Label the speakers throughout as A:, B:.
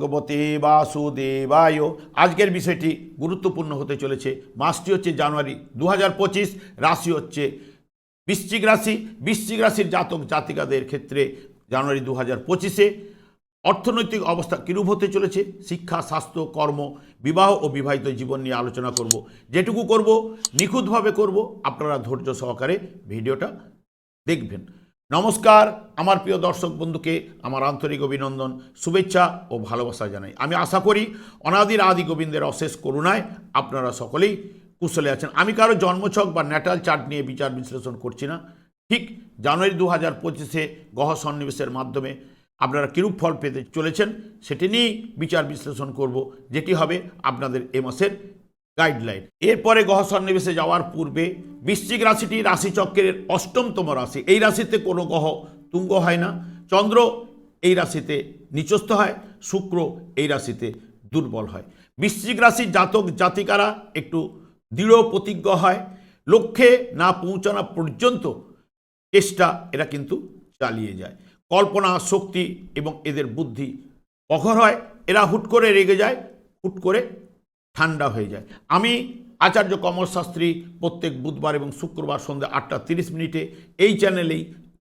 A: ভগবতে বাসুদেবায়। আজকের বিষয়টি গুরুত্বপূর্ণ হতে চলেছে। মাসটি হচ্ছে জানুয়ারি দু হাজার পঁচিশ, রাশি হচ্ছে বৃশ্চিক রাশি। বৃশ্চিক রাশির জাতক জাতিকাদের ক্ষেত্রে জানুয়ারি দু হাজার পঁচিশে অর্থনৈতিক অবস্থা কিরূপ হতে চলেছে? শিক্ষা, স্বাস্থ্য, কর্ম, বিবাহ ও বিবাহিত জীবন নিয়ে আলোচনা করব। যেটুকু করব, নিখুঁতভাবে করব। আপনারা ধৈর্য সহকারে ভিডিওটা দেখবেন। নমস্কার, আমার প্রিয় দর্শক বন্ধুকে আমার আন্তরিক অভিনন্দন, শুভেচ্ছা ও ভালোবাসা জানাই। আমি আশা করি অনাদির আদি গোবিন্দের অশেষ করুণায় আপনারা সকলেই কুশলে আছেন। আমি কারও জন্মছক বা ন্যাটাল চার্ট নিয়ে বিচার বিশ্লেষণ করছি না। ঠিক জানুয়ারি দু হাজার পঁচিশে গহ সন্নিবেশের মাধ্যমে আপনারা কিরূপ ফল পেতে চলেছেন, সেটি নিয়েই বিচার বিশ্লেষণ করব, যেটি হবে আপনাদের এ মাসের গাইডলাইন এরপরে গ্রহ সন্নিবেশে যাওয়ার পূর্বে বৃশ্চিক রাশিটি রাশিচক্রের অষ্টমতম রাশি। এই রাশিতে কোনো গ্রহ তুঙ্গ হয় না। চন্দ্র এই রাশিতে নিচস্থ হয়, শুক্র এই রাশিতে দুর্বল হয়। বৃশ্চিক রাশির জাতক জাতিকারা একটু দৃঢ় প্রতিজ্ঞ হয়। লক্ষ্যে না পৌঁছানো পর্যন্ত চেষ্টা এরা কিন্তু চালিয়ে যায়। কল্পনা, শক্তি এবং এদের বুদ্ধি প্রখর হয়। এরা হুট করে রেগে যায়, হুট করে ঠান্ডা হয়ে যায়। আমি আচার্য কমল শাস্ত্রী প্রত্যেক বুধবার এবং শুক্রবার সন্ধ্যা আটটা তিরিশ মিনিটে এই চ্যানেলেই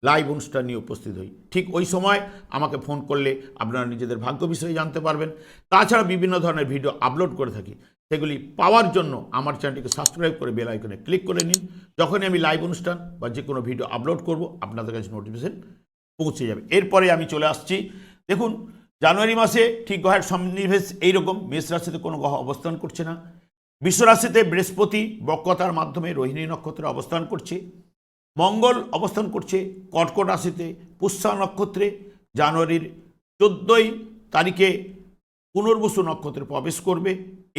A: লাইভ অনুষ্ঠান নিয়ে উপস্থিত হই। ঠিক ওই সময় আমাকে ফোন করলে আপনারা নিজেদের ভাগ্য বিষয়ে জানতে পারবেন। তাছাড়া বিভিন্ন ধরনের ভিডিও আপলোড করে থাকি। সেগুলি পাওয়ার জন্য আমার চ্যানেলটিকে সাবস্ক্রাইব করে বেল আইকনে ক্লিক করে নিন। যখনই আমি লাইভ অনুষ্ঠান বা যে কোনো ভিডিও আপলোড করব, আপনাদের কাছে নোটিফিকেশন পৌঁছে যাবে। এরপরে আমি চলে আসছি। দেখুন জানুয়ারি মাসে ঠিক গ্রহের সন্নিবেশ এইরকম, মেষ রাশিতে কোনো গ্রহ অবস্থান করছে না। বিশ্বরাশিতে বৃহস্পতি বক্রতার মাধ্যমে রোহিণী নক্ষত্রে অবস্থান করছে। মঙ্গল অবস্থান করছে কর্কট রাশিতে, পুষ্যা নক্ষত্রে। জানুয়ারির চোদ্দোই তারিখে পুনর্বসু নক্ষত্রে প্রবেশ করবে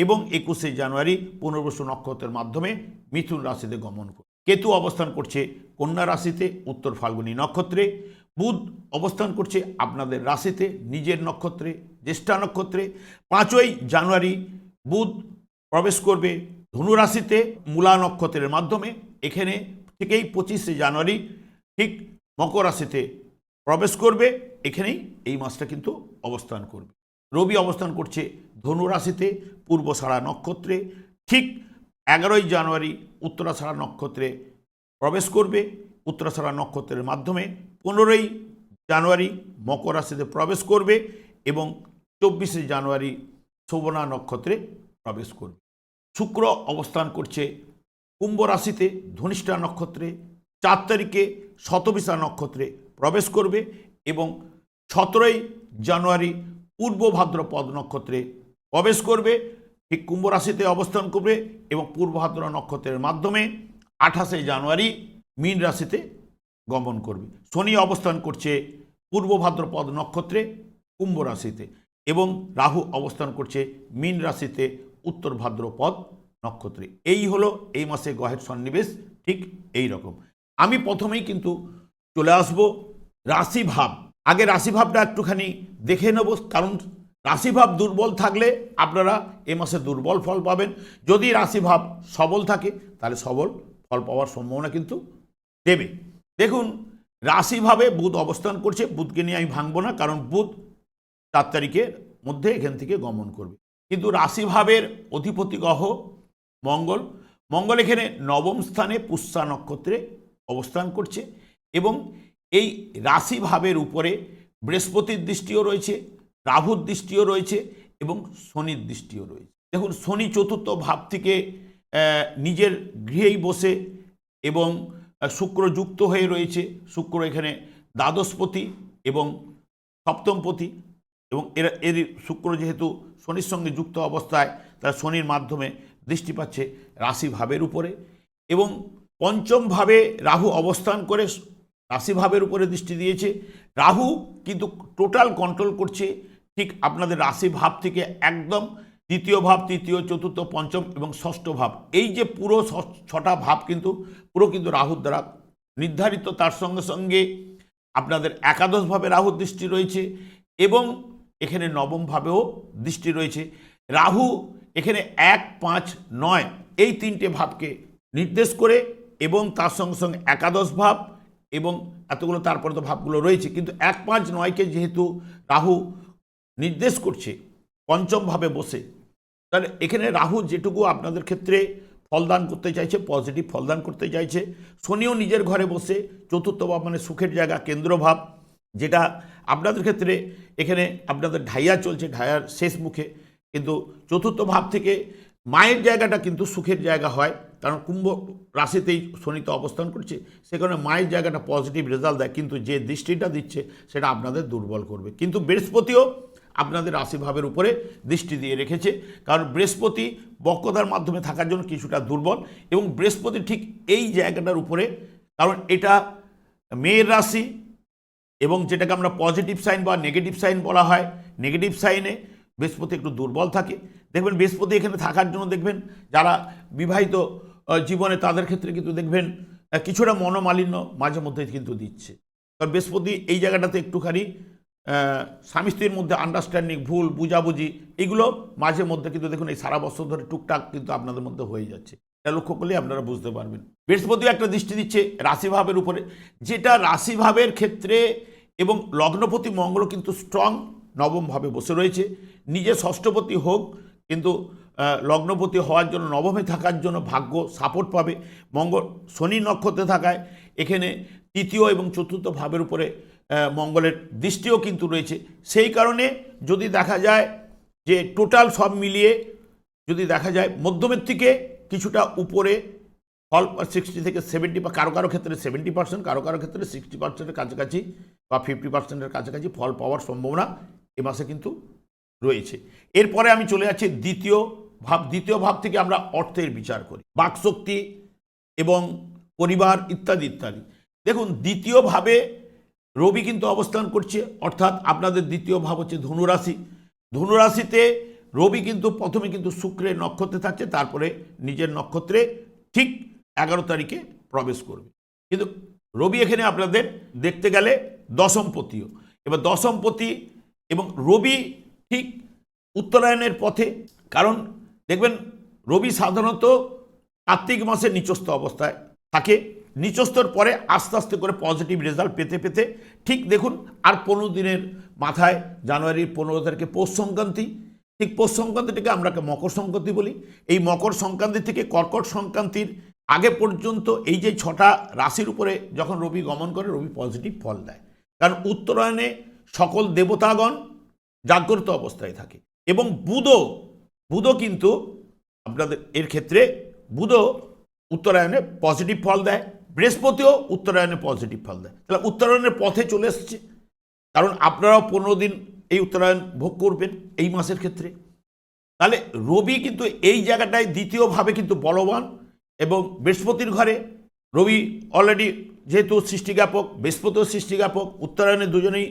A: এবং একুশে জানুয়ারি পুনর্বসু নক্ষত্রের মাধ্যমে মিথুন রাশিতে গমন করবে। কেতু অবস্থান করছে কন্যা রাশিতে, উত্তর ফাল্গুনী নক্ষত্রে। বুধ অবস্থান করছে আপনাদের রাশিতে, নিজের নক্ষত্রে, জ্যেষ্ঠা নক্ষত্রে। পাঁচই জানুয়ারি বুধ প্রবেশ করবে ধনু রাশিতে, মূলা নক্ষত্রের মাধ্যমে। এখানে থেকেই পঁচিশে জানুয়ারি ঠিক মকর রাশিতে প্রবেশ করবে। এখানেই এই মাসটা কিন্তু অবস্থান করবে। রবি অবস্থান করছে ধনু রাশিতে পূর্বসারা নক্ষত্রে। ঠিক এগারোই জানুয়ারি উত্তরাসারা নক্ষত্রে প্রবেশ করবে। উত্তরাসারা নক্ষত্রের মাধ্যমে পনেরোই জানুয়ারি মকর রাশিতে প্রবেশ করবে এবং চব্বিশে জানুয়ারি শোভনা নক্ষত্রে প্রবেশ করবে। শুক্র অবস্থান করছে কুম্ভ রাশিতে, ধনিষ্ঠা নক্ষত্রে, চার তারিখে শতবিশা নক্ষত্রে প্রবেশ করবে এবং সতেরোই জানুয়ারি পূর্ব ভাদ্রপদ নক্ষত্রে প্রবেশ করবে। ঠিক কুম্ভ রাশিতে অবস্থান করবে এবং পূর্ব ভাদ্র নক্ষত্রের মাধ্যমে আঠাশে জানুয়ারি মীন রাশিতে গমন করবে। শনি অবস্থান করছে পূর্ব ভাদ্রপদ নক্ষত্রে, কুম্ভ রাশিতে এবং রাহু অবস্থান করছে মীন রাশিতে উত্তর ভাদ্রপদ নক্ষত্রে। এই হলো এই মাসে গ্রহের সন্নিবেশ, ঠিক এই রকম। আমি প্রথমেই কিন্তু চলে আসব রাশিভাব। আগে রাশিভাবটা একটুখানি দেখে নেব, কারণ রাশিভাব দুর্বল থাকলে আপনারা এ মাসে দুর্বল ফল পাবেন। যদি রাশিভাব সবল থাকে, তাহলে সবল ফল পাওয়ার সম্ভাবনা কিন্তু দেবে। দেখুন, রাশিভাবে বুধ অবস্থান করছে, বুধকে নিয়ে আমি ভাঙবো না, কারণ বুধ চার তারিখের মধ্যে এখান থেকে গমন করবে। কিন্তু রাশিভাবের অধিপতি গ্রহ মঙ্গল মঙ্গল এখানে নবম স্থানে পুষ্যা নক্ষত্রে অবস্থান করছে এবং এই রাশিভাবের উপরে বৃহস্পতির দৃষ্টিও রয়েছে, রাহুর দৃষ্টিও রয়েছে এবং শনির দৃষ্টিও রয়েছে। দেখুন, শনি চতুর্থ ভাব থেকে নিজের গৃহেই বসে এবং শুক্র যুক্ত হয়ে রয়েছে। শুক্র এখানে দ্বাদশপতি এবং সপ্তমপতি এবং এরা এর শুক্র যেহেতু শনির সঙ্গে যুক্ত অবস্থায়, তার শনির মাধ্যমে দৃষ্টি পাচ্ছে রাশিভাবের উপরে এবং পঞ্চমভাবে রাহু অবস্থান করে রাশিভাবের উপরে দৃষ্টি দিয়েছে। রাহু কিন্তু টোটাল কন্ট্রোল করছে, ঠিক আপনাদের রাশি ভাব থেকে একদম দ্বিতীয় ভাব, তৃতীয়, চতুর্থ, পঞ্চম এবং ষষ্ঠ ভাব। এই যে পুরো ছটা ভাব কিন্তু, পুরো কিন্তু রাহুর দ্বারা নির্ধারিত, তার সঙ্গে সঙ্গে আপনাদের একাদশভাবে রাহুর দৃষ্টি রয়েছে এবং এখানে নবমভাবেও দৃষ্টি রয়েছে। রাহু এখানে এক, পাঁচ, নয় এই তিনটে ভাবকে নির্দেশ করে এবং তার সঙ্গে সঙ্গে একাদশ ভাব এবং এতগুলো তারপরে তো ভাবগুলো রয়েছে। কিন্তু এক, পাঁচ, নয়কে যেহেতু রাহু নির্দেশ করছে পঞ্চমভাবে বসে তাহলে এখানে রাহু যেটুকু আপনাদের ক্ষেত্রে ফলদান করতে চাইছে পজিটিভ ফলদান করতে চাইছে। শনিও নিজের ঘরে বসে চতুর্থ ভাব মানে সুখের জায়গা কেন্দ্রভাব যেটা আপনাদের ক্ষেত্রে এখানে আপনাদের ঢাইয়া চলছে, ঢাইয়ার শেষ মুখে। কিন্তু চতুর্থ ভাব থেকে মায়ের জায়গাটা কিন্তু সুখের জায়গা হয়, কারণ কুম্ভ রাশিতেই শনিতে অবস্থান করছে, সে কারণে মায়ের জায়গাটা পজিটিভ রেজাল্ট দেয়, কিন্তু যে দৃষ্টিটা দিচ্ছে, সেটা আপনাদের দুর্বল করবে। কিন্তু বৃহস্পতিও আপনাদের রাশিভাবের উপরে দৃষ্টি দিয়ে রেখেছে। কারণ বৃহস্পতি বক্রতার মাধ্যমে থাকার জন্য কিছুটা দুর্বল এবং বৃহস্পতি ঠিক এই জায়গাটার উপরে, কারণ এটা মেয়ের রাশি এবং যেটাকে আমরা পজিটিভ সাইন বা নেগেটিভ সাইন বলা হয়, নেগেটিভ সাইনে বৃহস্পতি একটু দুর্বল থাকে। দেখবেন বৃহস্পতি এখানে থাকার জন্য দেখবেন যারা বিবাহিত জীবনে তাদের ক্ষেত্রে কিন্তু দেখবেন কিছুটা মনোমালিন্য মাঝে মধ্যে কিন্তু দিচ্ছে। কারণ বৃহস্পতি এই জায়গাটাতে একটুখানি স্বামী স্ত্রীর মধ্যে আন্ডারস্ট্যান্ডিং ভুল, বুঝাবুঝি, এগুলো মাঝে মধ্যে কিন্তু দেখুন এই সারা বছর ধরে টুকটাক কিন্তু আপনাদের মধ্যে হয়ে যাচ্ছে। এটা লক্ষ্য করলে আপনারা বুঝতে পারবেন। বৃহস্পতি একটা দৃষ্টি দিচ্ছে রাশিভাবের উপরে। যেটা রাশিভাবের ক্ষেত্রে এবং লগ্নপতি মঙ্গল কিন্তু স্ট্রং নবমভাবে বসে রয়েছে। নিজে ষষ্ঠপতি হোক, কিন্তু লগ্নপতি হওয়ার জন্য, নবমে থাকার জন্য ভাগ্য সাপোর্ট পাবে। মঙ্গল শনি নক্ষত্রে থাকায় এখানে তৃতীয় এবং চতুর্থ ভাবের উপরে মঙ্গলের দৃষ্টিও কিন্তু রয়েছে। সেই কারণে যদি দেখা যায় যে টোটাল সব মিলিয়ে যদি দেখা যায় মধ্যমের থেকে কিছুটা উপরে ফল সিক্সটি থেকে সেভেন্টি বা কারও কারও ক্ষেত্রে সেভেন্টি পার্সেন্ট কারও কারও ক্ষেত্রে সিক্সটি পার্সেন্টের কাছাকাছি বা ফিফটি পার্সেন্টের কাছাকাছি ফল পাওয়ার সম্ভাবনা এ মাসে কিন্তু রয়েছে। এরপরে আমি চলে যাচ্ছি দ্বিতীয় ভাব। দ্বিতীয় ভাব থেকে আমরা অর্থের বিচার করি। বাকশক্তি এবং পরিবার ইত্যাদি ইত্যাদি। দেখুন, দ্বিতীয় ভাবে রবি কিন্তু অবস্থান করছে, অর্থাৎ আপনাদের দ্বিতীয় ভাব হচ্ছে ধনুরাশি। ধনুরাশিতে রবি কিন্তু প্রথমে কিন্তু শুক্রের নক্ষত্রে থাকছে, তারপরে নিজের নক্ষত্রে ঠিক এগারো তারিখে প্রবেশ করবে। কিন্তু রবি এখানে আপনাদের দেখতে গেলে দশমপতিও। এবার দশমপতি এবং রবি ঠিক উত্তরায়ণের পথে, কারণ দেখবেন রবি সাধারণত কার্তিক মাসে নিচস্থ অবস্থায় থাকে। নিচস্থর পরে আস্তে আস্তে করে পজিটিভ রেজাল্ট পেতে পেতে, ঠিক দেখুন, আর পনেরো দিনের মাথায় জানুয়ারির পনেরো তারিখে পৌষ সংক্রান্তি, ঠিক পৌষ সংক্রান্তিটাকে আমরা মকর সংক্রান্তি বলি। এই মকর সংক্রান্তি থেকে কর্কট সংক্রান্তির আগে পর্যন্ত এই যে ছটা রাশির উপরে যখন রবি গমন করে, রবি পজিটিভ ফল দেয়। কারণ উত্তরায়ণে সকল দেবতাগণ জাগ্রত অবস্থায় থাকে। এবং বুধও বুধও কিন্তু আপনাদের এর ক্ষেত্রে বুধও উত্তরায়ণে পজিটিভ ফল দেয়। বৃহস্পতিও উত্তরায়ণে পজিটিভ ফল দেয়। তাহলে উত্তরায়ণের পথে চলে এসছে। কারণ আপনারাও পনেরো দিন এই উত্তরায়ণ ভোগ করবেন এই মাসের ক্ষেত্রে। তাহলে রবি কিন্তু এই জায়গাটায় দ্বিতীয়ভাবে কিন্তু বলবান এবং বৃহস্পতির ঘরে রবি অলরেডি যেহেতু সৃষ্টিজ্ঞাপক বৃহস্পতিও সৃষ্টিজ্ঞাপক উত্তরায়ণে দুজনেই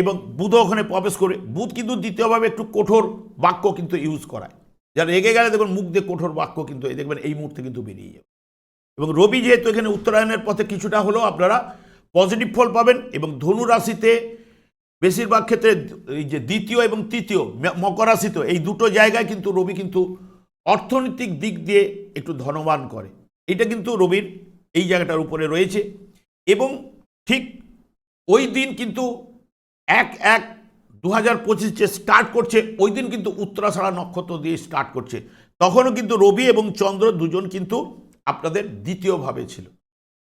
A: এবং বুধ ওখানে প্রবেশ করে, বুধ কিন্তু দ্বিতীয়ভাবে একটু কঠোর বাক্য কিন্তু ইউজ করায়। যারা রেগে গেলে দেখবেন মুখ দিয়ে কঠোর বাক্য কিন্তু এই দেখবেন এই মুহূর্তে কিন্তু বেরিয়ে যাবে। এবং রবি যেহেতু এখানে উত্তরায়ণের পথে কিছুটা হলেও আপনারা পজিটিভ ফল পাবেন এবং ধনু রাশিতে বেশিরভাগ ক্ষেত্রে এই যে দ্বিতীয় এবং তৃতীয় মকর রাশিতে এই দুটো জায়গায় কিন্তু রবি কিন্তু অর্থনৈতিক দিক দিয়ে একটু ধনবান করে। এটা কিন্তু রবির এই জায়গাটার উপরে রয়েছে এবং ঠিক ওই দিন কিন্তু এক এক দু হাজার পঁচিশ যে স্টার্ট করছে, ওই দিন কিন্তু উত্তরাষাঢ়া নক্ষত্র দিয়ে স্টার্ট করছে। তখনও কিন্তু রবি এবং চন্দ্র দুজন কিন্তু আপনাদের দ্বিতীয়ভাবে ছিল।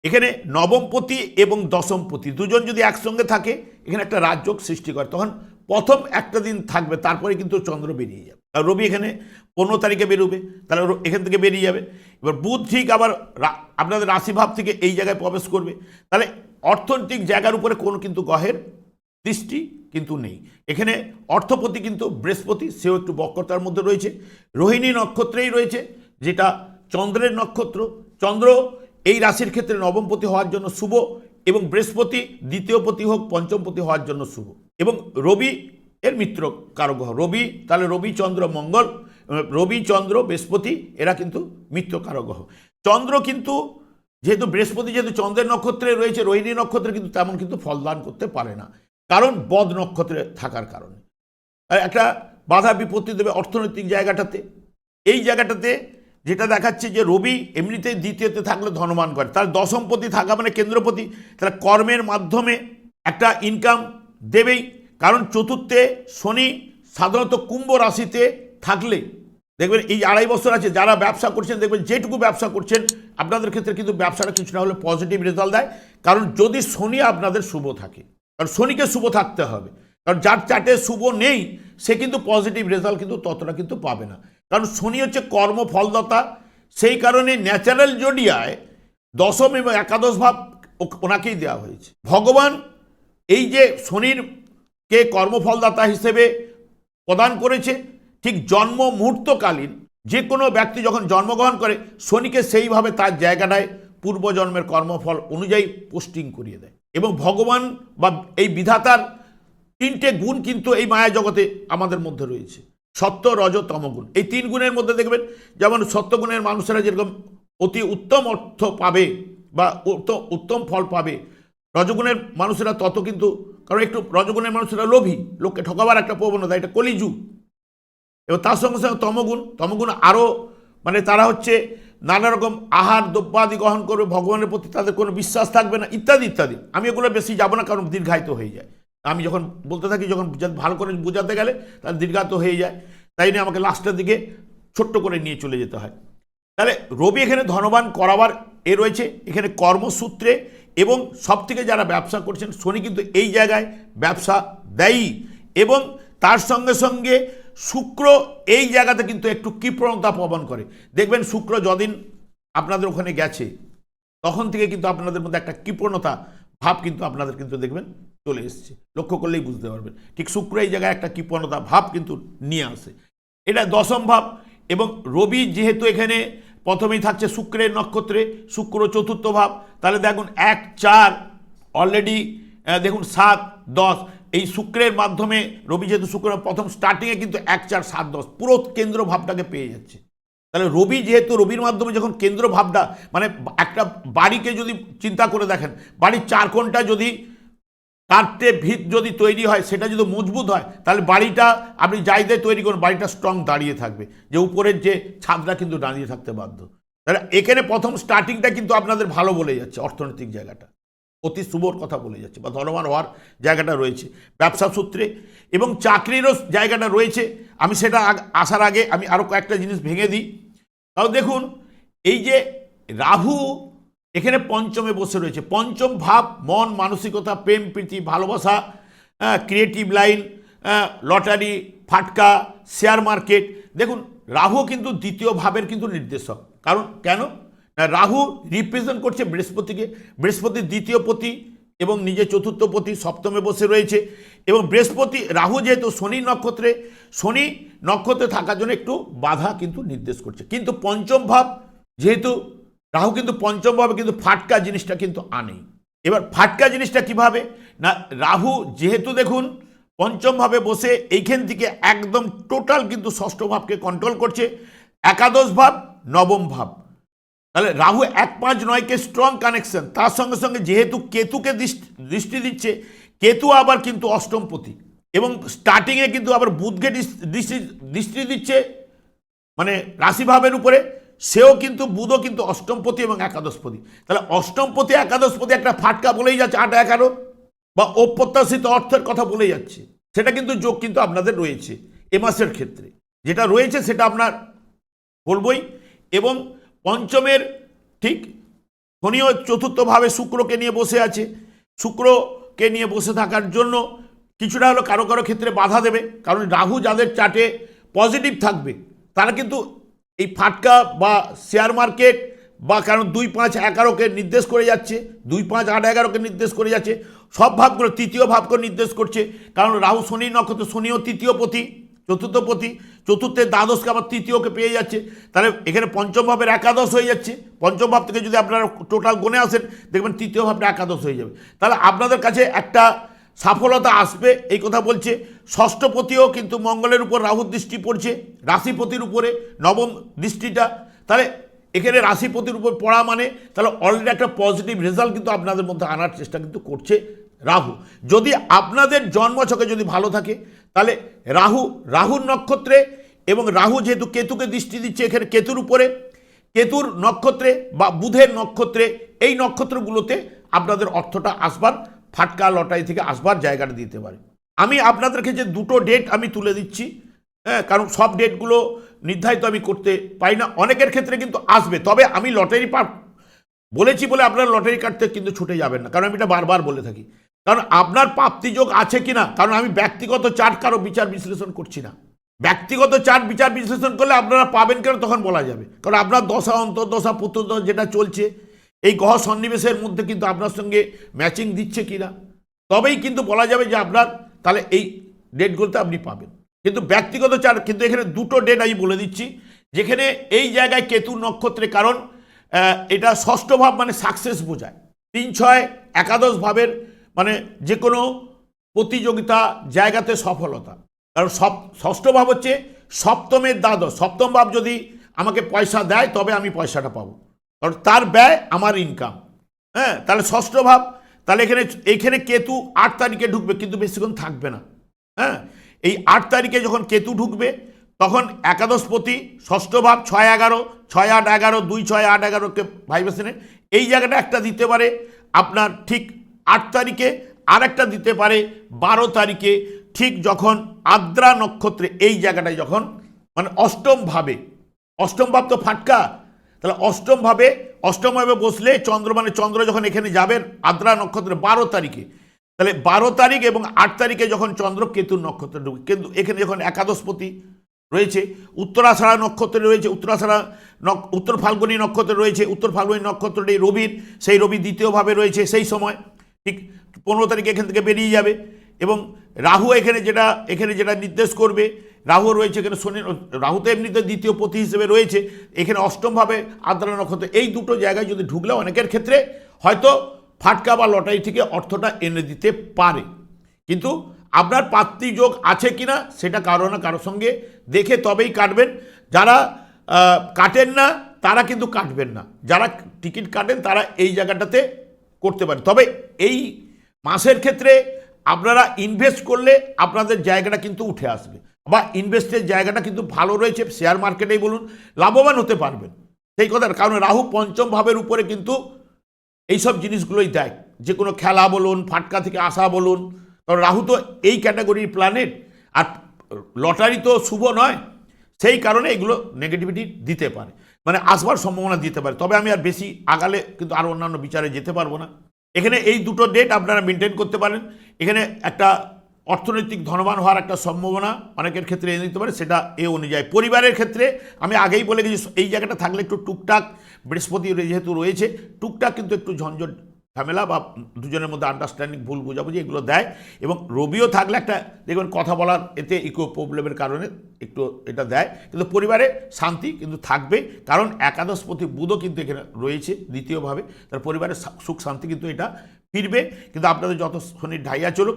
A: এখানে নবমপতি এবং দশমপতি দুজন যদি একসঙ্গে থাকে, এখানে একটা রাজযোগ সৃষ্টি করে। তখন প্রথম একটা দিন থাকবে, তারপরে কিন্তু চন্দ্র বেরিয়ে যাবে। আর রবি এখানে পনেরো তারিখে বেরোবে, তাহলে এখান থেকে বেরিয়ে যাবে। এবার বুধ ঠিক আবার আপনাদের রাশিভাব থেকে এই জায়গায় প্রবেশ করবে। তাহলে অর্থনৈতিক জায়গার উপরে কোনো কিন্তু গহের দৃষ্টি কিন্তু নেই। এখানে অর্থপতি কিন্তু বৃহস্পতি, সেও একটু বক্রতার মধ্যে রয়েছে। রোহিণী নক্ষত্রেই রয়েছে, যেটা চন্দ্রের নক্ষত্র। চন্দ্র এই রাশির ক্ষেত্রে নবমপতি হওয়ার জন্য শুভ এবং বৃহস্পতি দ্বিতীয়পতি হোক পঞ্চমপতি হওয়ার জন্য শুভ। এবং রবি এর মিত্র কারও গ্রহ। রবি, তাহলে রবি, চন্দ্র, মঙ্গল, রবি, চন্দ্র, বৃহস্পতি, এরা কিন্তু মিত্র কারও গ্রহ। চন্দ্র কিন্তু যেহেতু বৃহস্পতি, যেহেতু চন্দ্রের নক্ষত্রে রয়েছে, রোহিণী নক্ষত্রে কিন্তু তেমন কিন্তু ফলদান করতে পারে না। কারণ বদ নক্ষত্রে থাকার কারণে। একটা বাধা বিপত্তি দেবে অর্থনৈতিক জায়গাটাতে। এই জায়গাটাতে যেটা দেখাচ্ছে যে রবি এমনিতেই দ্বিতীয়তে থাকলে ধনবান করে। তার দশমপতি থাকা মানে কেন্দ্রপতি। তাহলে কর্মের মাধ্যমে একটা ইনকাম দেবেই। কারণ চতুর্থে শনি সাধারণত কুম্ভ রাশিতে থাকলে, দেখবেন এই আড়াই বছর আছে, যারা ব্যবসা করছেন, দেখবেন যেটুকু ব্যবসা করছেন, আপনাদের ক্ষেত্রে কিন্তু ব্যবসাটা কিছু না হলে পজিটিভ রেজাল্ট দেয়। কারণ যদি শনি আপনাদের শুভ থাকে, কারণ শনিকে শুভ থাকতে হবে। কারণ যার চার্টে শুভ নেই, সে কিন্তু পজিটিভ রেজাল্ট কিন্তু ততটা কিন্তু পাবে না। কারণ শনি হচ্ছে কর্ম ফলদাতা সেই কারণে ন্যাচারাল জডিয়ায় দশম এবং একাদশ ভাব ওনাকেই দেওয়া হয়েছে। ভগবান এই যে শনির কে কর্মফলদাতা হিসেবে প্রদান করেছে, ঠিক জন্ম মুহূর্তকালীন যে কোনো ব্যক্তি যখন জন্মগ্রহণ করে, শনিকে সেইভাবে তার জায়গাটায় পূর্বজন্মের কর্মফল অনুযায়ী পোস্টিং করিয়ে দেয়। এবং ভগবান বা এই বিধাতার তিনটে গুণ কিন্তু এই মায়া জগতে আমাদের মধ্যে রয়েছে। সত্য রজ তমগুণ এই তিন গুণের মধ্যে দেখবেন, যেমন সত্যগুণের মানুষেরা যেরকম অতি উত্তম অর্থ পাবে বা উত্ত- উত্তম ফল পাবে, রজগুণের মানুষেরা তত কিন্তু, কারণ একটু রজগুণের মানুষেরা লোভী, লোককে ঠকাবার একটা প্রবণতা, এটা কলিযুগ। এবং তার সঙ্গে সঙ্গে তমগুণ তমগুণ আরও মানে তারা হচ্ছে নানা রকম আহার, দ্রব্যাদি গ্রহণ করবে, ভগবানের প্রতি তাদের কোনো বিশ্বাস থাকবে না, ইত্যাদি ইত্যাদি। আমি এগুলো বেশি যাব না, কারণ দীর্ঘায়িত হয়ে যায়। আমি যখন বলতে থাকি, যখন ভালো করে বোঝাতে গেলে, তাহলে দীর্ঘাত হয়ে যায়। তাই নিয়ে আমাকে লাস্টের দিকে ছোট্ট করে নিয়ে চলে যেতে হয়। তাহলে রবি এখানে ধনবান করাবার এ রয়েছে। এখানে কর্মসূত্রে এবং সব থেকে যারা ব্যবসা করছেন, শনি কিন্তু এই জায়গায় ব্যবসা দেয়ই। এবং তার সঙ্গে সঙ্গে শুক্র এই জায়গাতে কিন্তু একটু কৃপণতা প্রবণ করে। দেখবেন শুক্র যদিন আপনাদের ওখানে গেছে, তখন থেকে কিন্তু আপনাদের মধ্যে একটা কৃপণতা ভাব কিন্তু আপনাদের কিন্তু দেখবেন চলে এসছে। লক্ষ্য করলেই বুঝতে পারবেন। ঠিক শুক্র এই জায়গায় একটা কৃপণতা ভাব কিন্তু নিয়ে আসে। এটা দশম ভাব এবং রবি যেহেতু এখানে প্রথমেই থাকছে শুক্রের নক্ষত্রে, শুক্র চতুর্থ ভাব। তাহলে দেখুন এক, চার অলরেডি দেখুন সাত, দশ। এই শুক্রের মাধ্যমে রবি যেহেতু শুক্র প্রথম স্টার্টিংয়ে কিন্তু এক, চার, সাত, দশ। পুরো কেন্দ্র ভাবটাকে পেয়ে যাচ্ছে। তাহলে রবি যেহেতু রবির মাধ্যমে যখন কেন্দ্র ভাবটা মানে একটা বাড়িকে যদি চিন্তা করে দেখেন, বাড়ির চার কোণটা যদি কাঠে ভিত যদি তৈরি হয়, সেটা যদি মজবুত হয়, তাহলে বাড়িটা, আপনি যাই দিয়ে তৈরি করুন, বাড়িটা স্ট্রং দাঁড়িয়ে থাকবে। যে উপরের যে ছাদটা কিন্তু দাঁড়িয়ে থাকতে বাধ্য। তাহলে এখানে প্রথম স্টার্টিংটা কিন্তু আপনাদের ভালো বলে যাচ্ছে, অর্থনৈতিক জায়গাটা। অতি শুভর কথা বলে যাচ্ছে, বা ধনবান হওয়ার জায়গাটা রয়েছে, ব্যবসা সূত্রে। এবং চাকরিরও জায়গাটা রয়েছে, আমি সেটা আসার আগে আমি আরও কয়েকটা জিনিস ভেঙে দিই। তাও দেখুন, এই যে রাহু এখানে পঞ্চমে বসে রয়েছে। পঞ্চম ভাব, মন, মানসিকতা, প্রেম, প্রীতি, ভালোবাসা ক্রিয়েটিভ লাইন লটারি ফাটকা শেয়ার মার্কেট দেখুন, রাহু কিন্তু দ্বিতীয় ভাবের কিন্তু নির্দেশক। কারণ কেন? রাহু রিপ্রেজেন্ট করছে বৃহস্পতিকে। বৃহস্পতির দ্বিতীয় পতি এবং নিজে চতুর্থ পতি সপ্তমে বসে রয়েছে। এবং বৃহস্পতি, রাহু যেহেতু শনি নক্ষত্রে শনি নক্ষত্রে থাকার জন্য একটু বাধা কিন্তু নির্দেশ করছে। কিন্তু পঞ্চম ভাব, যেহেতু রাহু কিন্তু পঞ্চমভাবে কিন্তু ফাটকা জিনিসটা কিন্তু আনেই। এবার ফাটকা জিনিসটা কীভাবে? না, রাহু যেহেতু দেখুন পঞ্চমভাবে বসে এইখান থেকে একদম টোটাল কিন্তু ষষ্ঠ ভাবকে কন্ট্রোল করছে। একাদশ ভাব, নবম ভাব। তাহলে রাহু এক পাঁচ নয়কে স্ট্রং কানেকশন তার সঙ্গে সঙ্গে যেহেতু কেতুকে দৃষ্টি দিচ্ছে, কেতু আবার কিন্তু অষ্টমপতি। এবং স্টার্টিংয়ে কিন্তু আবার বুধকে দৃষ্টি দৃষ্টি দিচ্ছে মানে রাশিভাবের উপরে। সেও কিন্তু বুধও কিন্তু অষ্টমপতি এবং একাদশপতি। তাহলে অষ্টমপতি, একাদশপতি একটা ফাটকা বলেই যাচ্ছে, আট এগারো বা অপ্রত্যাশিত অর্থের কথা বলে যাচ্ছে। সেটা কিন্তু যোগ কিন্তু আপনাদের রয়েছে এ মাসের ক্ষেত্রে। যেটা রয়েছে সেটা আপনার বলবই। এবং পঞ্চমের ঠিক শনিও চতুর্থভাবে শুক্রকে নিয়ে বসে আছে। শুক্রকে নিয়ে বসে থাকার জন্য কিছুটা হলো কারও কারও ক্ষেত্রে বাধা দেবে। কারণ রাহু যাদের চার্টে পজিটিভ থাকবে, তারা কিন্তু এই ফাটকা বা শেয়ার মার্কেট বা কারণ দুই পাঁচ এগারোকে নির্দেশ করে যাচ্ছে, দুই পাঁচ আট এগারোকে নির্দেশ করে যাচ্ছে, সব ভাবগুলো তৃতীয় ভাবকে নির্দেশ করছে। কারণ রাহু শনি, নক্ষত্র শনিও তৃতীয় পতি, চতুর্থ পতি চতুর্থের দ্বাদশকে আবার তৃতীয়কে পেয়ে যাচ্ছে। তাহলে এখানে পঞ্চম ভাবের একাদশ হয়ে যাচ্ছে। পঞ্চম ভাব থেকে যদি আপনারা টোটাল গুণে আসেন, দেখবেন তৃতীয় ভাবটা একাদশ হয়ে যাবে। তাহলে আপনাদের কাছে একটা সাফলতা আসবে, এই কথা বলছে। ষষ্ঠপতিও কিন্তু মঙ্গলের উপর রাহুর দৃষ্টি পড়ছে, রাশিপতির উপরে নবম দৃষ্টিটা। তাহলে এখানে রাশিপতির উপর পড়া মানে তাহলে অলরেডি একটা পজিটিভ রেজাল্ট কিন্তু আপনাদের মধ্যে আনার চেষ্টা কিন্তু করছে রাহু। যদি আপনাদের জন্মছকে যদি ভালো থাকে, তাহলে রাহু, রাহুর নক্ষত্রে এবং রাহু যেহেতু কেতুকে দৃষ্টি দিচ্ছে এখানে কেতুর উপরে, কেতুর নক্ষত্রে বা বুধের নক্ষত্রে এই নক্ষত্রগুলোতে আপনাদের অর্থটা আসবার ফাটকা লটারি থেকে আসবার জায়গাটা দিতে পারে। আমি আপনাদেরকে যে দুটো ডেট আমি তুলে দিচ্ছি হ্যাঁ কারণ সব ডেটগুলো নির্ধারিত আমি করতে পারি না। অনেকের ক্ষেত্রে কিন্তু আসবে, তবে আমি লটারি পা বলেছি বলে আপনার লটারি কাটতে কিন্তু ছুটে যাবেন না, কারণ আমি এটা বারবার বলে থাকি। কারণ আপনার প্রাপ্তিযোগ আছে কি না কারণ আমি ব্যক্তিগত চার্ট কারও বিচার বিশ্লেষণ করছি না। ব্যক্তিগত চার্ট বিচার বিশ্লেষণ করলে আপনারা পাবেন কেন তখন বলা যাবে। কারণ আপনার দশা অন্তর্দশা পুত্রদশা যেটা চলছে এই গহ সন্নিবেশের মধ্যে কিন্তু আপনার সঙ্গে ম্যাচিং দিচ্ছে কিনা? তবেই কিন্তু বলা যাবে যে আপনার তাহলে এই ডেটগুলোতে আপনি পাবেন। কিন্তু ব্যক্তিগত চার, কিন্তু এখানে দুটো ডেট আমি বলে দিচ্ছি। যেখানে এই জায়গায় কেতু নক্ষত্রে, কারণ এটা ষষ্ঠ ভাব মানে সাকসেস বোঝায়। তিন ছয় একাদশ ভাবের মানে যে কোনো প্রতিযোগিতা জায়গাতে সফলতা। কারণ সপ, ষষ্ঠ ভাব হচ্ছে সপ্তমের দ্বাদশ। সপ্তম ভাব যদি আমাকে পয়সা দেয়, তবে আমি পয়সাটা পাবো। কারণ তার ব্যয় আমার ইনকাম হ্যাঁ তাহলে ষষ্ঠ ভাব, তাহলে এখানে এখানে কেতু আট তারিখে ঢুকবে, কিন্তু বেশিক্ষণ থাকবে না। হ্যাঁ এই আট তারিখে যখন কেতু ঢুকবে, তখন একাদশপতি, ষষ্ঠ ভাব, ছয় এগারো, ছয় আট এগারো, দুই ছয় আট এগারোকে ভাইবেশনে এই জায়গাটা একটা দিতে পারে, আপনার ঠিক আট তারিখে আর একটা দিতে পারে বারো তারিখে, ঠিক যখন আদ্রা নক্ষত্রে, এই জায়গাটায় যখন মানে অষ্টম ভাবে, অষ্টম ভাব তো ফাটকা তাহলে অষ্টমভাবে অষ্টমভাবে বসলে চন্দ্র মানে চন্দ্র যখন এখানে যাবেন, আদ্রা নক্ষত্রে বারো তারিখে। তাহলে বারো তারিখ এবং আট তারিখে যখন চন্দ্র কেতুর নক্ষত্রে ঢুকবে কিন্তু এখানে যখন একাদশপতি রয়েছে উত্তরাষাঢ়া নক্ষত্রে রয়েছে উত্তরাষাঢ়া নক, উত্তর ফাল্গুনী নক্ষত্রে রয়েছে, উত্তর ফাল্গুনী নক্ষত্রটি রবির, সেই রবি দ্বিতীয়ভাবে রয়েছে সেই সময়, ঠিক পনেরো তারিখে এখান থেকে বেরিয়ে যাবে এবং রাহু এখানে যেটা এখানে যেটা নির্দেশ করবে রাহু রয়েছে এখানে শনি, রাহু তো এমনিতে দ্বিতীয় পতি হিসেবে রয়েছে। এখানে অষ্টমভাবে আদ্রা নক্ষত্র, এই দুটো জায়গায় যদি ঢুকলে অনেকের ক্ষেত্রে হয়তো ফাটকা বা লটারি থেকে অর্থটা এনে দিতে পারে। কিন্তু আপনার প্রাপ্তি যোগ আছে কি না সেটা কারও না কারোর সঙ্গে দেখে তবেই কাটবেন। যারা কাটেন না, তারা কিন্তু কাটবেন না। যারা টিকিট কাটেন, তারা এই জায়গাটাতে করতে পারেন তবে এই মাসের ক্ষেত্রে আপনারা ইনভেস্ট করলে আপনাদের জায়গাটা কিন্তু উঠে আসবে। বা ইনভেস্টের জায়গাটা কিন্তু ভালো রয়েছে শেয়ার মার্কেটেই বলুন, লাভবান হতে পারবেন। সেই কথা কারণ রাহু পঞ্চম ভাবের উপরে কিন্তু এইসব জিনিসগুলোই দেয়। যে কোনো খেলা বলুন, ফাটকা থেকে আসা বলুন, কারণ রাহু তো এই ক্যাটাগরির প্ল্যানেট আর লটারি তো শুভ নয়, সেই কারণে এগুলো নেগেটিভিটি দিতে পারে মানে আসবার সম্ভাবনা দিতে পারে। তবে আমি আর বেশি আগালে কিন্তু আরও অন্যান্য বিচারে যেতে পারব না। এখানে এই দুটো ডেট আপনারা মেনটেন করতে পারেন। এখানে একটা অর্থনৈতিক ধনবান হওয়ার একটা সম্ভাবনা অনেকের ক্ষেত্রে এনে দিতে পারে, সেটা এ অনুযায়ী। পরিবারের ক্ষেত্রে আমি আগেই বলে গেছি, এই জায়গাটা থাকলে একটু টুকটাক বৃহস্পতি যেহেতু রয়েছে, টুকটাক কিন্তু একটু ঝঞ্ঝট, ঝামেলা বা দুজনের মধ্যে আন্ডারস্ট্যান্ডিং ভুল বোঝাবুঝি এগুলো দেয় এবং রবিও থাকলে একটা, দেখবেন কথা বলার এতে ইকো প্রবলেমের কারণে একটু এটা দেয়। কিন্তু পরিবারে শান্তি কিন্তু থাকবে, কারণ একাদশপতি বুধও কিন্তু এখানে রয়েছে দ্বিতীয়ভাবে, তার পরিবারের সুখ শান্তি কিন্তু এটা ফিরবে। কিন্তু আপনাদের যত শনির ঢাইয়া চলুক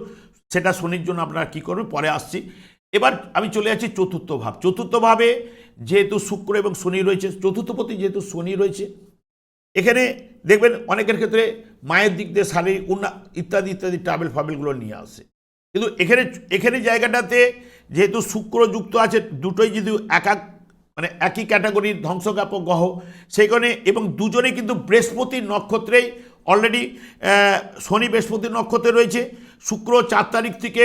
A: সেটা শনির জন্য আপনারা কী করবেন? পরে আসছি। এবার আমি চলে যাচ্ছি চতুর্থ ভাব। চতুর্থ ভাবে যেহেতু শুক্র এবং শনি রয়েছে, চতুর্থপতি যেহেতু শনি রয়েছে, এখানে দেখবেন অনেকের ক্ষেত্রে মায়ের দিক দিয়ে শারীরিক উন্না, ইত্যাদি ইত্যাদি ট্রাভেল ফাভেলগুলো নিয়ে আসে। কিন্তু এখানে এখানে জায়গাটাতে যেহেতু শুক্র যুক্ত আছে, দুটোই যদি এক মানে একই ক্যাটাগরির ধ্বংসজ্ঞাপক গ্রহ সেখানে এবং দুজনেই কিন্তু বৃহস্পতির নক্ষত্রেই অলরেডি শনি বৃহস্পতির নক্ষত্রে রয়েছে। শুক্র চার তারিখ থেকে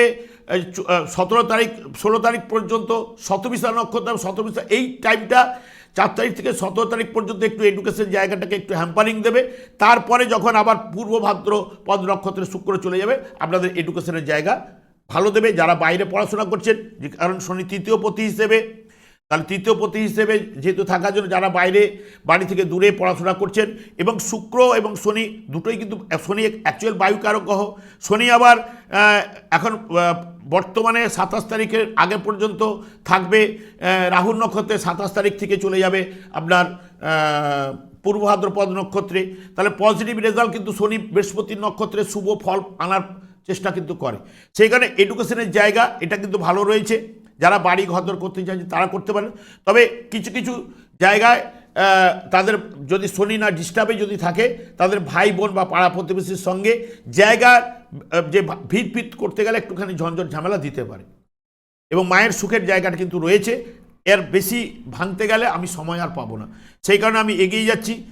A: সতেরো তারিখ, ষোলো তারিখ পর্যন্ত শতবিশা নক্ষত্র শতবিশা এই টাইমটা চার তারিখ থেকে সতেরো তারিখ পর্যন্ত একটু এডুকেশন জায়গাটাকে একটু হ্যাম্পারিং দেবে। তারপরে যখন আবার পূর্ব ভাদ্র পদ নক্ষত্রে শুক্র চলে যাবে, আপনাদের এডুকেশনের জায়গা ভালো দেবে। যারা বাইরে পড়াশোনা করছেন কারণ শনি তৃতীয় পতি হিসেবে তাহলে তৃতীয় পতি হিসেবে যেহেতু থাকার জন্য যারা বাইরে বাড়ি থেকে দূরে পড়াশোনা করছেন এবং শুক্র এবং শনি দুটোই কিন্তু শনি অ্যাকচুয়াল বায়ুকারক গ্রহ শনি আবার এখন বর্তমানে সাতাশ তারিখের আগে পর্যন্ত থাকবে রাহুর নক্ষত্রে সাতাশ তারিখ থেকে চলে যাবে আপনার আহ, পূর্ব ভাদ্রপদ নক্ষত্রে। তাহলে পজিটিভ রেজাল্ট কিন্তু শনি বৃহস্পতির নক্ষত্রে শুভ ফল আনার চেষ্টা কিন্তু করে। সেইখানে এডুকেশনের জায়গা এটা কিন্তু ভালো রয়েছে। যারা বাড়ি ঘরদর করতে চাইছে তারা করতে পারেন। তবে কিছু কিছু জায়গায় তাদের যদি শনি না ডিস্টার্বে যদি থাকে, তাদের ভাই বোন বা পাড়া প্রতিবেশীর সঙ্গে জায়গার যে ভা- ভিড় ফিট করতে গেলে একটুখানি ঝঞ্ঝট ঝামেলা দিতে পারে। এবং মায়ের সুখের জায়গাটা কিন্তু রয়েছে। এর বেশি ভাঙতে গেলে আমি সময় আর পাবো না। সেই কারণে আমি এগিয়ে যাচ্ছি।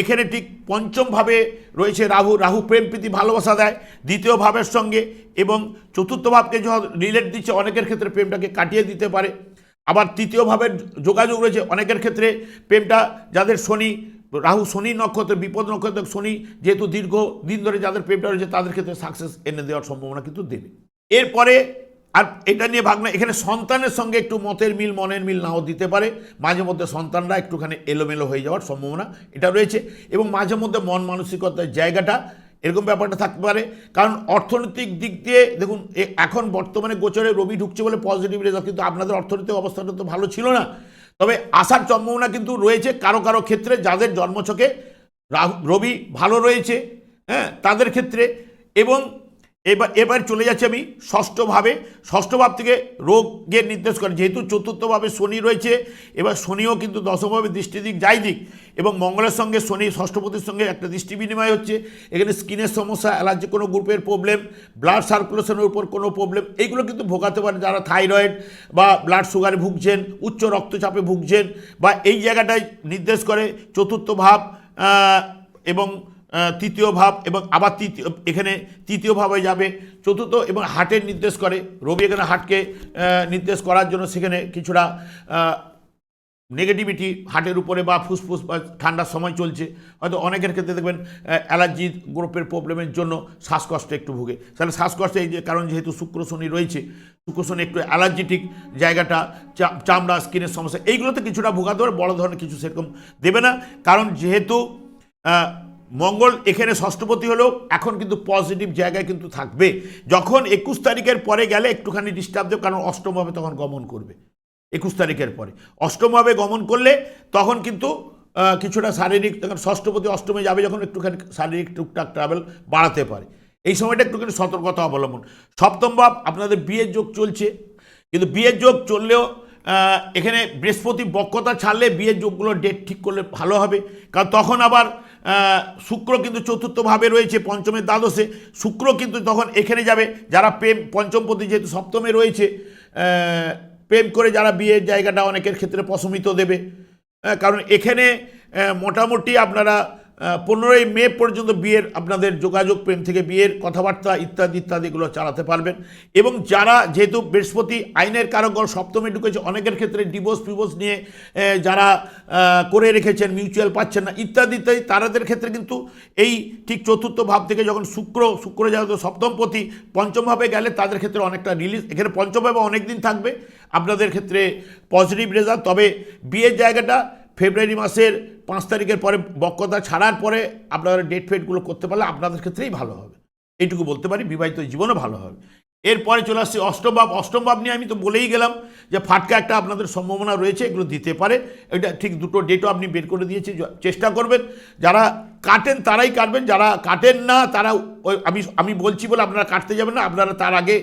A: এখানে ঠিক পঞ্চমভাবে রয়েছে রাহু। রাহু প্রেম, প্রীতি, ভালোবাসা দেয়। দ্বিতীয় ভাবের সঙ্গে এবং চতুর্থ ভাবকে যখন রিলেট দিচ্ছে, অনেকের ক্ষেত্রে প্রেমটাকে কাটিয়ে দিতে পারে। আবার তৃতীয় ভাবের যোগাযোগ রয়েছে, অনেকের ক্ষেত্রে প্রেমটা যাদের শনি, রাহু শনি নক্ষত্র বিপদ নক্ষত্র শনি যেহেতু দীর্ঘ দিন ধরে যাদের প্রেমটা রয়েছে, তাদের ক্ষেত্রে সাকসেস এনে দেওয়ার সম্ভাবনা কিন্তু দেবে। এরপরে আর এটা নিয়ে ভাবনা, এখানে সন্তানের সঙ্গে একটু মতের মিল, মনের মিল নাও দিতে পারে। মাঝে মধ্যে সন্তানরা একটুখানি এলোমেলো হয়ে যাওয়ার সম্ভাবনা এটা রয়েছে। এবং মাঝে মধ্যে মন মানসিকতার জায়গাটা এরকম ব্যাপারটা থাকতে পারে। কারণ অর্থনৈতিক দিক দিয়ে, দেখুন এখন বর্তমানে গোচরে রবি ঢুকছে বলে পজিটিভ রেজাল্ট কিন্তু আপনাদের অর্থনৈতিক অবস্থাটা তো ভালো ছিল না। তবে আসার সম্ভাবনা কিন্তু রয়েছে কারও কারও ক্ষেত্রে, যাদের জন্মছকে রবি ভালো রয়েছে হ্যাঁ তাদের ক্ষেত্রে। এবং এবার এবার চলে যাচ্ছে আমি ষষ্ঠভাবে। ষষ্ঠভাব থেকে রোগের নির্দেশ করে। যেহেতু চতুর্থভাবে শনি রয়েছে, এবার শনিও কিন্তু দশমভাবে দৃষ্টি দিক যাই দিক এবং মঙ্গলের সঙ্গে শনি ষষ্ঠপতির সঙ্গে একটা দৃষ্টি বিনিময় হচ্ছে। এখানে স্কিনের সমস্যা, অ্যালার্জি, কোনো গ্রুপের প্রবলেম, ব্লাড সার্কুলেশনের উপর কোনো প্রবলেম এইগুলো কিন্তু ভোগাতে পারে যারা থাইরয়েড বা ব্লাড সুগারে ভুগছেন, উচ্চ রক্তচাপে ভুগছেন বা এই জায়গাটায় নির্দেশ করে চতুর্থ ভাব এবং তৃতীয় ভাব এবং আবার তৃতীয়, এখানে তৃতীয় ভাবে যাবে। চতুর্থ এবং হাটের নির্দেশ করে। রবি এখানে হাটকে নির্দেশ করার জন্য সেখানে কিছুটা নেগেটিভিটি হার্টের উপরে বা ফুসফুস বা ঠান্ডার সময় চলছে। হয়তো অনেকের ক্ষেত্রে দেখবেন অ্যালার্জি গ্রুপের প্রবলেমের জন্য শ্বাসকষ্ট একটু ভুগে। তাহলে শ্বাসকষ্ট এই যে কারণ যেহেতু শুক্র শনি রয়েছে, শুক্র শনি একটু অ্যালার্জিটিক জায়গাটা চামড়া স্কিনের সমস্যা, এইগুলোতে কিছুটা ভোগাতে পারে, বড় ধরনের কিছু সেরকম দেবে না। কারণ যেহেতু মঙ্গল এখানে ষষ্ঠপতি হলেও এখন কিন্তু পজিটিভ জায়গায় কিন্তু থাকবে। যখন একুশ তারিখের পরে গেলে একটুখানি ডিস্টার্ব দেবে, কারণ অষ্টমভাবে তখন গমন করবে। একুশ তারিখের পরে। অষ্টমভাবে গমন করলে তখন কিন্তু কিছুটা শারীরিক তখন ষষ্ঠপতি অষ্টমে যাবে, যখন একটুখানি শারীরিক টুকটাক ট্রাভেল বাড়াতে পারে। এই সময়টা একটুখানি সতর্কতা অবলম্বন। সপ্তম ভাব, আপনাদের বিয়ের যোগ চলছে। কিন্তু বিয়ের যোগ চললেও এখানে বৃহস্পতি বক্রতা ছাড়লে বিয়ের যোগগুলো ডেট ঠিক করলে ভালো হবে। কারণ তখন আবার শুক্র কিন্তু চতুর্থভাবে রয়েছে পঞ্চমের দ্বাদশে। শুক্র কিন্তু তখন এখানে যাবে, যারা প্রেম পঞ্চমপতি যেহেতু সপ্তমে রয়েছে প্রেম করে যারা বিয়ের জায়গাটা অনেকের ক্ষেত্রে প্রশমিত দেবে। কারণ এখানে মোটামুটি আপনারা পনেরোই মে পর্যন্ত বিয়ের আপনাদের যোগাযোগ, প্রেম থেকে বিয়ের কথাবার্তা ইত্যাদি ইত্যাদি এগুলো চালাতে পারবেন। এবং যারা যেহেতু বৃহস্পতি আইনের কারকর সপ্তমে ঢুকেছে, অনেকের ক্ষেত্রে ডিভোর্স, ফিভোর্স নিয়ে যারা করে রেখেছেন, মিউচুয়াল পাচ্ছেন না, ইত্যাদি ইত্যাদি তাদের ক্ষেত্রে কিন্তু এই ঠিক চতুর্থ ভাব থেকে যখন শুক্র শুক্র যেহেতু সপ্তমপতি পঞ্চমভাবে গেলে তাদের ক্ষেত্রে অনেকটা রিলিজ এখানে পঞ্চমভাবে অনেক দিন থাকবে। আপনাদের ক্ষেত্রে পজিটিভ রেজাল্ট তবে বিয়ের জায়গাটা ফেব্রুয়ারি মাসের পাঁচ তারিখের পরে বক্রতা ছাড়ার পরে আপনারা ডেট ফেটগুলো করতে পারলে আপনাদের ক্ষেত্রেই ভালো হবে। এইটুকু বলতে পারি, বিবাহিত জীবনও ভালো হবে। এরপরে চলে আসছি অষ্টম ভাব। অষ্টম ভাব নিয়ে আমি তো বলেই গেলাম যে ফাটকা একটা আপনাদের সম্ভাবনা রয়েছে, এগুলো দিতে পারে। এটা ঠিক দুটো ডেটও আপনি বের করে দিয়েছি চেষ্টা করবেন। যারা কাটেন তারাই কাটবেন, যারা কাটেন না তারা ওই আমি আমি বলছি বলে আপনারা কাটতে যাবেন না। আপনারা তার আগে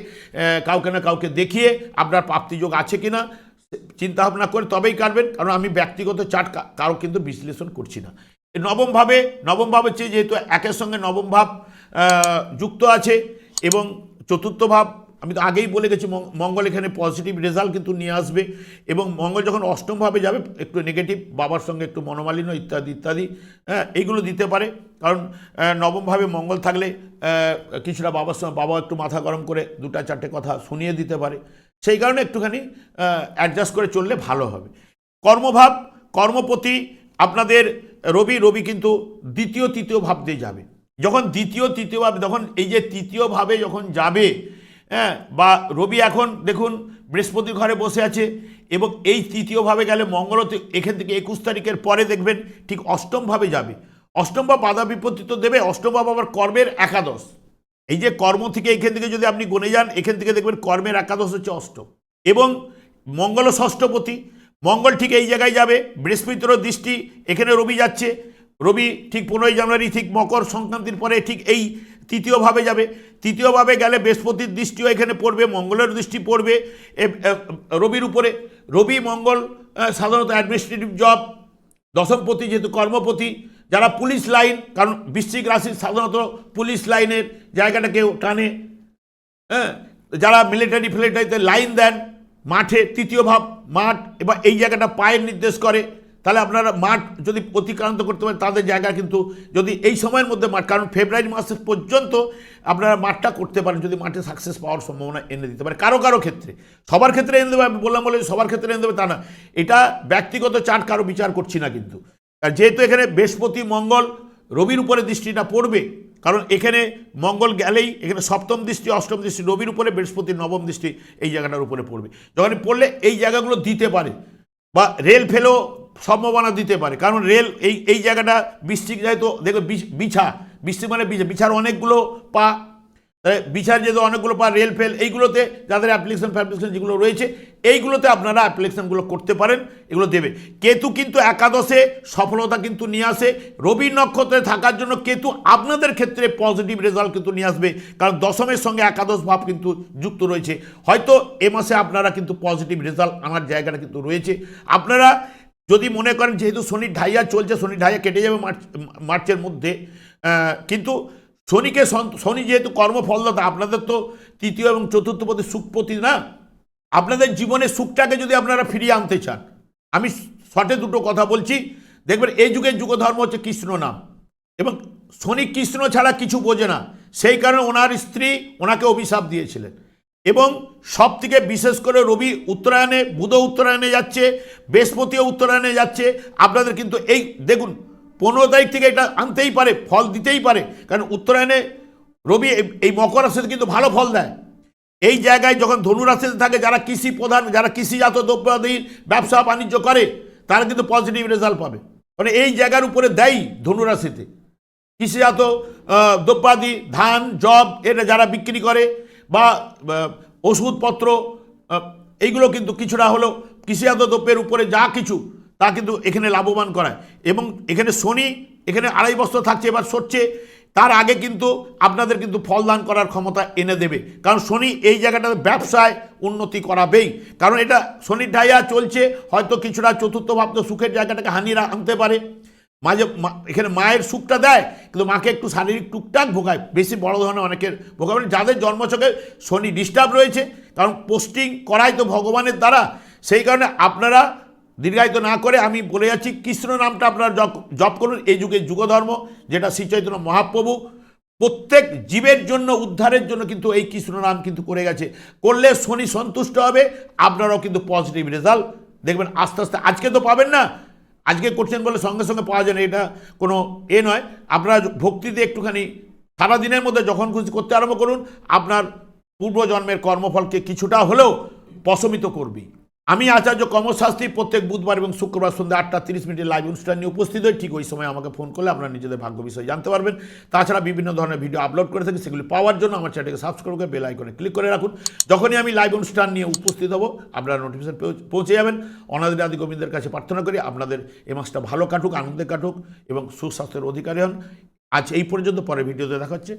A: কাউকে না কাউকে দেখিয়ে আপনার প্রাপ্তিযোগ আছে কিনা চিন্তা ভাবনা করে তবেই কাটবেন, কারণ আমি ব্যক্তিগত চার্ট কারও কিন্তু বিশ্লেষণ করছি না। নবমভাবে নবম ভাবে নবম ভাবের চেয়ে যেহেতু একের সঙ্গে নবম ভাব যুক্ত আছে এবং চতুর্থ ভাব, আমি তো আগেই বলে গেছি মঙ্গল এখানে পজিটিভ রেজাল্ট কিন্তু নিয়ে আসবে এবং মঙ্গল যখন অষ্টমভাবে যাবে, একটু নেগেটিভ বাবার সঙ্গে একটু মনোমালিন্য ইত্যাদি ইত্যাদি হ্যাঁ এইগুলো দিতে পারে। কারণ নবমভাবে মঙ্গল থাকলে কিছুটা বাবার সঙ্গে বাবা একটু মাথা গরম করে দুটা চারটে কথা শুনিয়ে দিতে পারে। সেই কারণে একটুখানি অ্যাডজাস্ট করে চললে ভালো হবে। কর্মভাব, কর্মপতি আপনাদের রবি রবি কিন্তু দ্বিতীয়, তৃতীয় ভাব দিয়ে যাবে। যখন দ্বিতীয়, তৃতীয় ভাব, যখন এই যে তৃতীয় ভাবে যখন যাবে হ্যাঁ বা রবি এখন দেখুন বৃহস্পতির ঘরে বসে আছে এবং এই তৃতীয়ভাবে গেলে মঙ্গল এখান থেকে একুশ তারিখের পরে দেখবেন ঠিক অষ্টমভাবে যাবে। অষ্টম ভাব বাধা বিপত্তি তো দেবে, অষ্টম ভাব আবার কর্মের একাদশ। এই যে কর্ম থেকে এখান থেকে যদি আপনি গুনে যান, এখান থেকে দেখবেন কর্মের একাদশ হচ্ছে অষ্টম। এবং মঙ্গল ষষ্ঠপতি, মঙ্গল ঠিক এই জায়গায় যাবে বৃহস্পতিরও দৃষ্টি এখানে রবি যাচ্ছে, রবি ঠিক পনেরোই জানুয়ারি, ঠিক মকর সংক্রান্তির পরে ঠিক এই তৃতীয়ভাবে যাবে। তৃতীয়ভাবে গেলে বৃহস্পতির দৃষ্টিও এখানে পড়বে, মঙ্গলের দৃষ্টি পড়বে রবির উপরে। রবি, মঙ্গল সাধারণত অ্যাডমিনিস্ট্রেটিভ জব দশমপতি যেহেতু কর্মপতি যারা পুলিশ লাইন, কারণ বৃশ্চিক রাশির সাধারণত পুলিশ লাইনের জায়গাটা কেউ টানে হ্যাঁ? যারা মিলিটারি ফিলিটারিতে লাইন দেন, মাঠে তৃতীয় ভাব, মাঠ এবার এই জায়গাটা পায়ের নির্দেশ করে, তাহলে আপনারা মাঠ যদি অতিক্রান্ত করতে পারেন, তাদের জায়গা কিন্তু যদি এই সময়ের মধ্যে মাঠ, কারণ ফেব্রুয়ারি মাসের পর্যন্ত আপনারা মাঠটা করতে পারেন, যদি মাঠে সাকসেস পাওয়ার সম্ভাবনা এনে দিতে পারে, কারও কারও ক্ষেত্রে। সবার ক্ষেত্রে এনে দেবে, আমি বললাম বলে সবার ক্ষেত্রে এনে দেবে তা না। এটা ব্যক্তিগত চার্ট, কারও বিচার করছি না কিন্তু। আর যেহেতু এখানে বৃহস্পতি, মঙ্গল, রবির উপরে দৃষ্টিটা পড়বে, কারণ এখানে মঙ্গল গেলেই এখানে সপ্তম দৃষ্টি, অষ্টম দৃষ্টি, রবির উপরে বৃহস্পতির নবম দৃষ্টি এই জায়গাটার উপরে পড়বে। যখন পড়লে এই জায়গাগুলো দিতে পারে বা রেল ফেলেও সম্ভাবনা দিতে পারে, কারণ রেল এই এই জায়গাটা বৃষ্টিক যেহেতু, দেখো বিছ- বিছা, বৃষ্টি মানে বিছা বিছার অনেকগুলো পা বিছার যেহেতু অনেকগুলো পা রেল ফেল এইগুলোতে যাদের অ্যাপ্লিকেশন ফ্যাপ্লিকেশন যেগুলো রয়েছে, এইগুলোতে আপনারা অ্যাপ্লিকেশনগুলো করতে পারেন, এগুলো দেবে। কেতু কিন্তু একাদশে সফলতা কিন্তু নিয়ে আসে। রবি নক্ষত্রে থাকার জন্য কেতু আপনাদের ক্ষেত্রে পজিটিভ রেজাল্ট কিন্তু নিয়ে আসবে, কারণ দশমের সঙ্গে একাদশ ভাব কিন্তু যুক্ত রয়েছে। হয়তো এ মাসে আপনারা কিন্তু পজিটিভ রেজাল্ট আনার জায়গাটা কিন্তু রয়েছে। আপনারা যদি মনে করেন যেহেতু শনির ঢাইয়া চলছে শনির ঢাইয়া কেটে যাবে মার্চ, মার্চের মধ্যে কিন্তু শনিকে শনি যেহেতু কর্মফলদাতা, আপনাদের তো তৃতীয় এবং চতুর্থ পদে সুখপতি না? আপনাদের জীবনে সুখটাকে যদি আপনারা ফিরিয়ে আনতে চান, আমি শর্টে দুটো কথা বলছি। দেখবেন, এই যুগের যুগধর্ম হচ্ছে কৃষ্ণ নাম। এবং শনি কৃষ্ণ ছাড়া কিছু বোঝে না। সেই কারণে ওনার স্ত্রী ওনাকে অভিশাপ দিয়েছিলেন। এবং সব থেকে বিশেষ করে রবি উত্তরায়ণে, বুধ উত্তরায়ণে যাচ্ছে, বৃহস্পতিও উত্তরায়ণে যাচ্ছে। আপনাদের কিন্তু এই দেখুন পনেরো তারিখ থেকে এটা আনতেই পারে ফল দিতেই পারে। কারণ উত্তরায়ণে রবি এই- মকর রাশিতে কিন্তু ভালো ফল দেয়। এই জায়গায় যখন ধনু রাশিতে থাকে যারা কৃষি প্রধান যারা কৃষিজাত দ্রব্যাদির ব্যবসা বাণিজ্য করে তারা কিন্তু পজিটিভ রেজাল্ট পাবে। মানে এই জায়গার উপরে দেয় ধনুরাশিতে কৃষিজাত আহ, দ্রব্যাদি ধান জব এটা যারা বিক্রি করে বা ওষুধপত্র এইগুলো কিন্তু কিছুটা হলেও কৃষিজাত দ্রব্যের উপরে যা কিছু তা কিন্তু এখানে লাভবান করায়। এবং এখানে শনি, এখানে আড়াই বছর থাকছে, এবার সরছে। তার আগে কিন্তু আপনাদের কিন্তু ফলদান করার ক্ষমতা এনে দেবে। কারণ শনি এই জায়গাটাতে ব্যবসায় উন্নতি করাবেই। কারণ এটা শনির ঢাইয়া চলছে, হয়তো কিছুটা চতুর্থ ভাবত সুখের জায়গাটাকে হানিরা আনতে পারে। মাঝে এখানে মায়ের সুখটা দেয়, কিন্তু মাকে একটু শারীরিক টুকটাক ভোগায়। বেশি বড় ধরনের অনেকের ভোগায়। মানে যাদের জন্মছকে শনি ডিস্টার্ব রয়েছে, কারণ পোস্টিং করাই তো ভগবানের দ্বারা। সেই কারণে আপনারা দীর্ঘায়িত না করে আমি বলে যাচ্ছি, কৃষ্ণ নামটা আপনারা জপ- করুন। এই যুগে যুগধর্ম, যেটা শ্রী চৈতন্য মহাপ্রভু প্রত্যেক জীবের জন্য, উদ্ধারের জন্য কিন্তু এই কৃষ্ণ নাম কিন্তু করে গেছে। করলে শনি সন্তুষ্ট হবে, আপনারাও কিন্তু পজিটিভ রেজাল্ট দেখবেন। আস্তে আস্তে, আজকে তো পাবেন না, আজকে করছেন বলে সঙ্গে সঙ্গে পাওয়া যায় না, এটা কোনো এ নয়। আপনারা ভক্তিতে একটুখানি সারাদিনের মধ্যে যখন খুশি করতে আরম্ভ করুন, আপনার পূর্বজন্মের কর্মফলকে কিছুটা হলেও প্রশমিত করবি আমি আচার্য কর্মশাস্ত্রী প্রত্যেক বুধবার এবং শুক্রবার সন্ধ্যা আটটা তিরিশ মিনিটের লাইভ অনুষ্ঠান নিয়ে উপস্থিত হই। ঠিক ওই সময় আমাকে ফোন করলে আপনারা নিজেদের ভাগ্য বিষয়ে জানতে পারবেন। তাছাড়া বিভিন্ন ধরনের ভিডিও আপলোড করে থাকি, সেগুলি পাওয়ার জন্য আমার চ্যানেলকে সাবস্ক্রাইব করে বেল আইকনে ক্লিক করে রাখুন। যখনই আমি লাইভ অনুষ্ঠান নিয়ে উপস্থিত হব, আপনারা নোটিফিকেশন পৌঁছে যাবেন। অনাদি আদি গোবিন্দের কাছে প্রার্থনা করি, আপনাদের এই মাসটা ভালো কাটুক, আনন্দে কাটুক এবং সুস্বাস্থ্যের অধিকারী হন। আজ এই পর্যন্ত পরে ভিডিওতে দেখা হচ্ছে।